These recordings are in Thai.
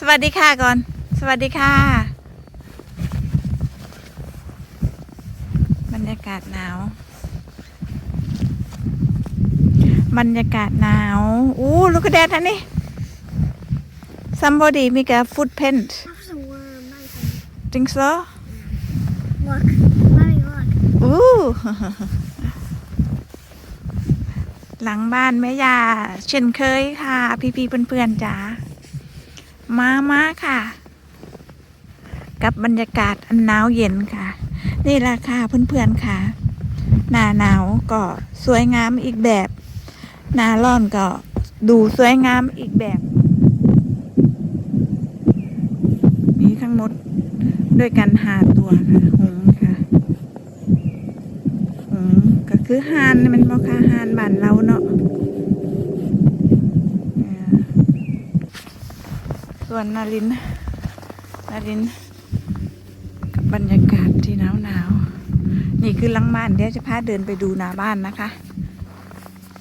สวัสดีค่ะก่อน สวัสดีค่ะ บรรยากาศหนาว บรรยากาศหนาว อู้ลูกกระแดดท่านนี่ somebody make a footprint There's a worm. Mommy, think so look. Mommy, look. อู้หลังบ้านแม่ยาเช่นเคยค่ะ พี่ๆเพื่อนๆจ๋า มามาค่ะ กับบรรยากาศอันหนาวเย็นค่ะ นี่แหละค่ะเพื่อนๆค่ะ หน้าหนาวก็สวยงามอีกแบบ หน้าร้อนก็ดูสวยงามอีกแบบมีทั้งหมดด้วยกันหาตัวค่ะหงค่ะหงก็คือหานมันบ่ค่ะหานบ้านเราเนาะเนี่ยส่ วนนารินนารินกับบรรยากาศที่หนาวหนาวนี่คือหลังบ้านเดี๋ยวจะพาเดินไปดูหน้าบ้านนะคะ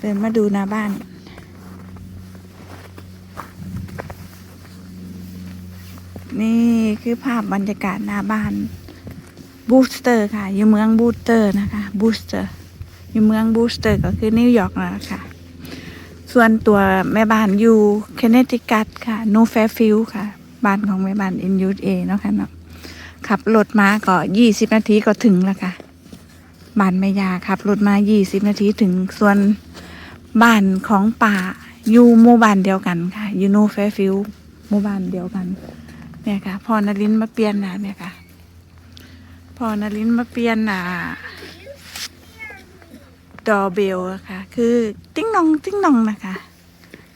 เดินมาดูหน้าบ้านนี่คือภาพบรรยากาศหน้าบ้านบูสเตอร์ค่ะ อยู่เมืองบูสเตอร์นะคะบูสเตอร์อยู่เมืองบูสเตอร์ก็คือนิวยอร์กนะคะ ส่วนตัวแม่บ้านอยู่เคนเนติคัตค่ะนูแฟฟิลค่ะ บ้านของแม่บ้านอินยูเอเนาะค่ะเนาะขับรถมาก็ยี่สิบนาทีก็ถึงแล้วค่ะ บ้านแม่ยาขับรถมายี่สิบนาทีถึงส่วนบ้านของป่าอยู่หมู่บ้านเดียวกันค่ะอยู่นูแฟฟิลหมู่บ้านเดียวกันเนี่ยค่ะพอนรินมาเปลี่ยนนะเนี่ยค่ะพอนรินมาเปลี่ยนอ่า ดอเบลอะค่ะ คือติ้งนองติ้งนองนะคะ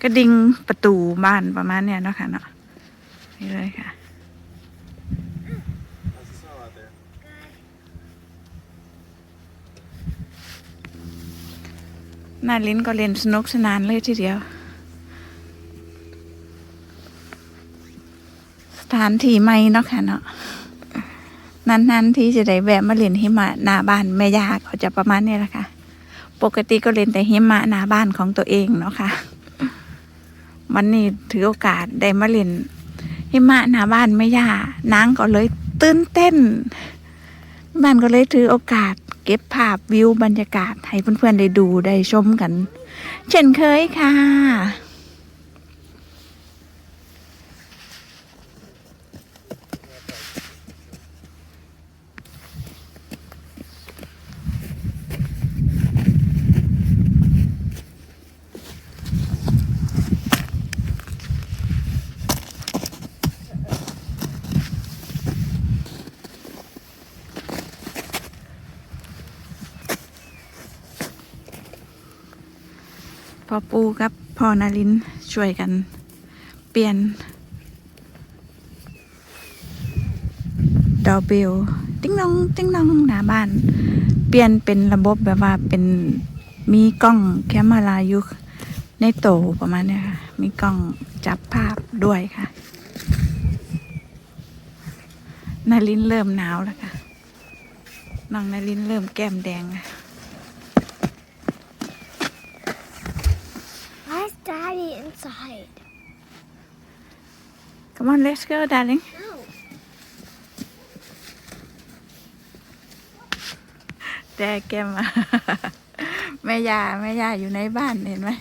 กระดิ่งประตูบ้านประมาณเนี้ยเนาะค่ะเนาะนี่เลยค่ะน้าลิ้นก็เล่นสนุกสนานเลยทีเดียว สถานที่ใหม่เนาะค่ะเนาะนั้นๆที่จะได้แวะมาเล่นหิมะหน้าบ้านแม่ยาก็จะประมาณนี้แหละค่ะ ปกติก็เล่นแต่หิมะหน้าบ้านของตัวเองเนาะค่ะ วันนี้ถือโอกาสได้มาเล่นหิมะหน้าบ้านไม่ย่านางก็เลยตื่นเต้นมันก็เลยถือโอกาสเก็บภาพวิวบรรยากาศให้เพื่อนๆได้ดูได้ชมกัน เช่นเคยค่ะ พ่อปูกับพ่อนารินช่วยกัน เปลี่ยนดอเบลติ้งนองติ้งนองหน้าบ้าน เปลี่ยนเป็นระบบแบบว่าเป็นมีกล้องแคมราอยู่ในโตประมาณนี้ค่ะ มีกล้องจับภาพด้วยค่ะ นารินเริ่มหนาวแล้วค่ะ น้องนารินเริ่มแก้มแดงค่ะ on, let's go, darling. No. แต่แกมา แม่ยาแม่ยาอยู่ในบ้านเห็นไหม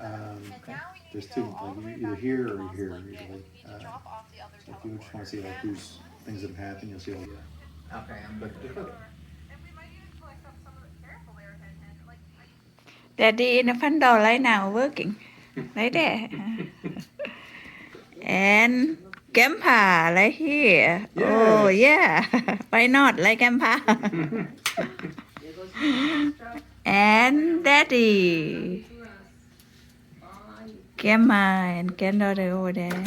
Um, there's two, like you're either here or you're here usually. Uh, If you just wanna see like who's, things that have happened, you'll see all that. Okay, I'm But Daddy in the front door right now working? Right there and grandpa right here. Oh yeah. Why not? Like grandpa and daddy. Grandma and granddaughter over there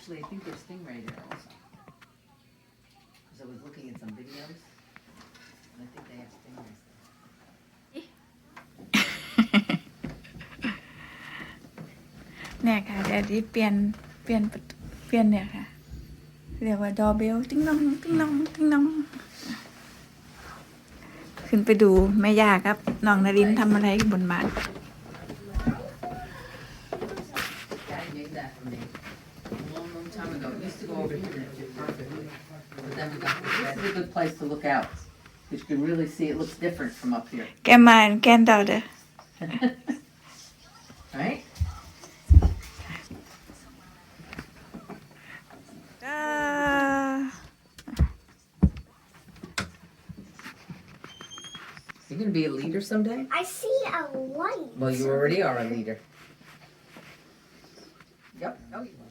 actually, I think there's Stingray there also. Because I was looking at some videos, and I think they have Stingrays there. เนี่ยค่ะเดี๋ยวที่เปลี่ยนเปลี่ยนประตูเปลี่ยนเนี่ยค่ะ เรียกว่าดอเบลติ้งน้องติ้งน้องติ้งน้องขึ้นไปดูแม่ย่าครับน้องนารินทำอะไรบนบ้าน go over here this is a good place to look out, because you can really see it looks different from up here, Ken man, Ken daughter. right? Ah. You're gonna be a leader someday? I see a light. Well, you already are a leader. Yep. Oh, you are.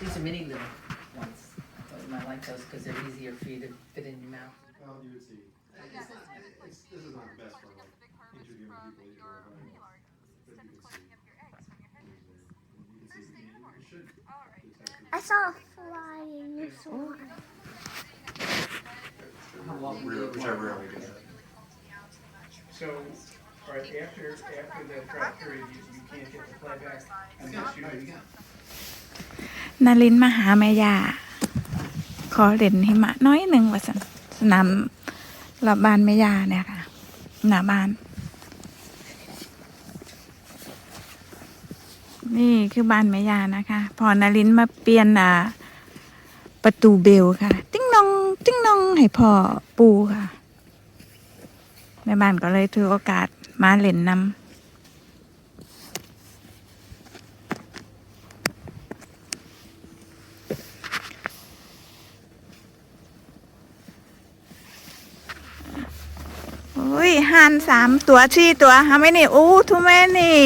These are mini little ones. I thought you might like those because they're easier for you to fit in your mouth. Well, you would see. It's not, it's, this is not the best for like interviewing people either, but, but you can see. You can see, you should detect I saw a fly in this one. which I rarely do. So, right after, after the drought period, you, you can't get the playback unless you. นารินมาหาแม่ยาขอเล่นหิมะน้อยหนึ่งว่าสันสนามรอบบ้านแม่ย่าเนี่ยค่ะ หน้าบ้าน นี่คือบ้านแม่ยานะคะ พอนารินมาเปลี่ยนอ่าประตูเบลค่ะ ติ้งนองติ้งนองให้พ่อปูค่ะแม่บ้านก็เลยถือโอกาสมาเล่นนำ อ้ยหันสามตัวชี่ตัวหาไม่นี่อู้ทุแม่นี่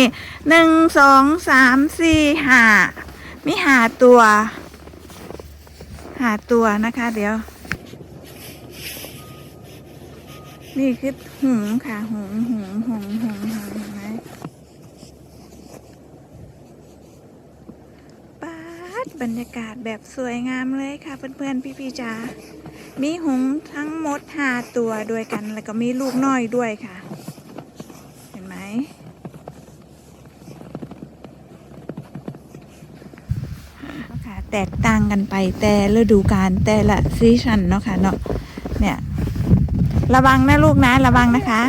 หนึ่งสองสามสี่ห้ามีหาตัวหาตัวนะคะ เดี๋ยว นี่คือหงค่ะหงหงหงหงหงเห็นไหมปาดบรรยากาศแบบสวยงามเลยค่ะ เพื่อนๆ พี่ๆจ๋า มีหงส์ทั้งหมดห้าตัวด้วยกัน แล้วก็มีลูกน้อยด้วยค่ะ เห็นไหม ค่ะ แตกต่างกันไปแต่ฤดูกาลแต่ละซีซันเนาะค่ะเนาะ เนี่ย ระวังนะลูกนะ ระวังนะคะ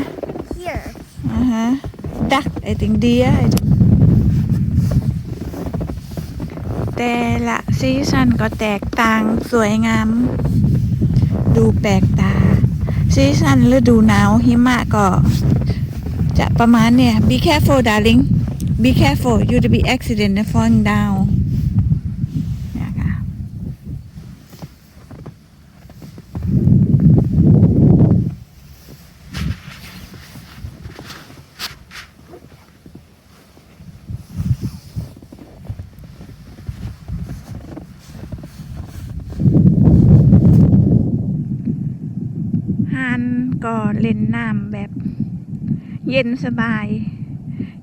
Here. อ่าฮะดักไอติงเดียแต่ละซีซันก็แตกต่างสวยงาม ดูแปลกตาซีซันฤดูหนาวหิมะก็ จะประมาณเนี่ย be careful darling be careful you to be accident falling down เนี่ยค่ะ ฮาน ก็เล่นน้ำแบบ เย็นสบาย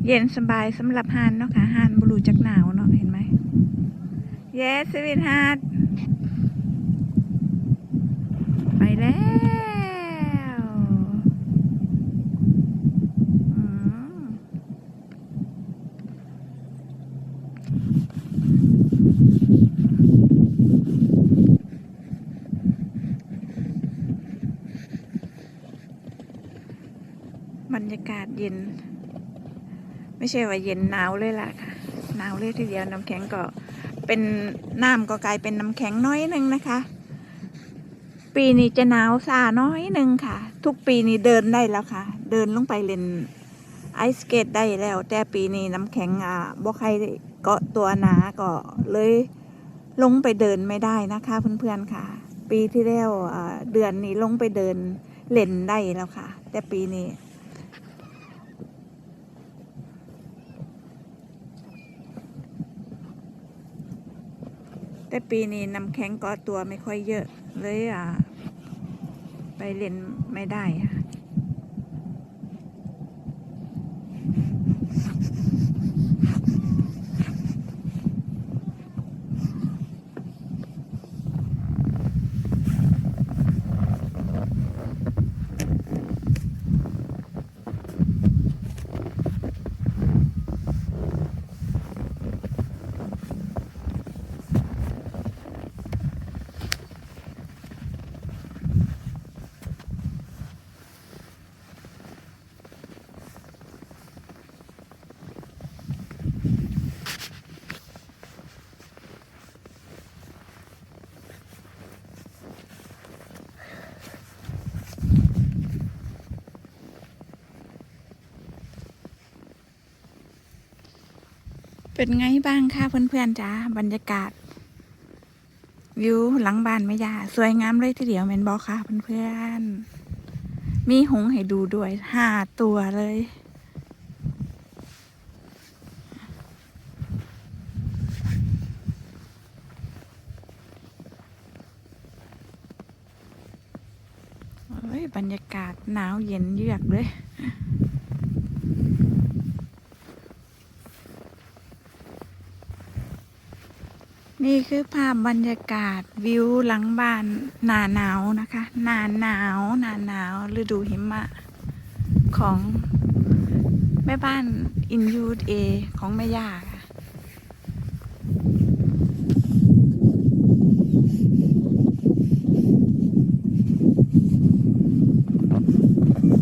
เย็นสบายสำหรับฮานเนาะค่ะฮานบรูจักหนาวเนาะเห็นไหม Yes sweetheart ไปแล้วอืมบรรยากาศเย็น ไม่ใช่ว่าเย็นหนาวเลยล่ะค่ะหนาวเลยทีเดียวน้ำแข็งก็เป็นน้ำก็กลายเป็นน้ำแข็งน้อยหนึ่งนะคะ ปีนี้จะหนาวซาน้อยหนึ่งค่ะ ทุกปีนี้เดินได้แล้วค่ะ เดินลงไปเล่นไอสเกตได้แล้ว แต่ปีนี้น้ำแข็งอ่าบ่ใครเกาะตัวหนาก็เลยลงไปเดินไม่ได้นะคะเพื่อนๆค่ะ ปีที่แล้วเดือนนี้ลงไปเดินเล่นได้แล้วค่ะ แต่ปีนี้ แต่ปีนี้น้ำแข็งก็ตัวไม่ค่อยเยอะเลยอะ ไปเล่นไม่ได้ค่ะ เป็นไงบ้างคะเพื่อนๆจ้าบรรยากาศ วิวหลังบ้านแม่ยาสวยงามเลยทีเดียวแมนบอกค่ะเพื่อนๆมีหงส์ให้ดูด้วยห้าตัวเลยโอ้ยบรรยากาศหนาวเย็นเยือกเลย นี่คือภาพบรรยากาศวิวหลังบ้านหนาหนาวนะคะหนาหนาวหนาหนาวฤดูหิมะของแม่บ้านอินยูเอของแม่ย่าค่ะ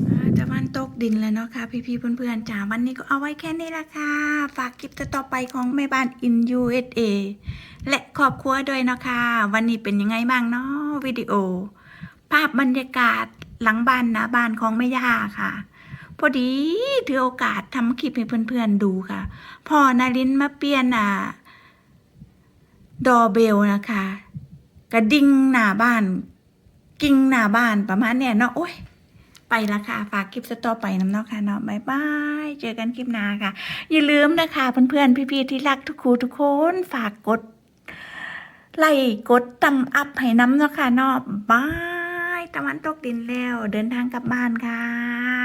อ่าตะวันตก ดินแล้วเนาะค่ะพี่ๆเพื่อนๆจ๋าวันนี้ก็เอาไว้แค่นี้ละค่ะ ฝากคลิปต่อไปของแม่บ้านอิน USA และครอบครัวด้วยเนาะค่ะวันนี้เป็นยังไงบ้างเนาะวิดีโอ ภาพบรรยากาศหลังบ้านนะบ้านของแม่ย่าค่ะ พอดีถือโอกาสทำคลิปให้เพื่อนๆดูค่ะ พ่อนารินมาเปลี่ยนอะดอเบลนะคะ กระดิ่งหน้าบ้าน กิ้งหน้าบ้านประมาณเนี้ยเนาะโอ้ย ไปละค่ะ ฝากคลิปสต่อไปน้ำเนาะค่ะเนาะบายบาย เจอกันคลิปหน้าค่ะ อย่าลืมนะคะ เพื่อนๆ พี่ๆ ที่รักทุกครูทุกคน ฝากกด ไล่กดตำอัพให้น้ำเนาะค่ะเนาะบายตะวันตกดินแล้ว เดินทางกลับบ้านค่ะ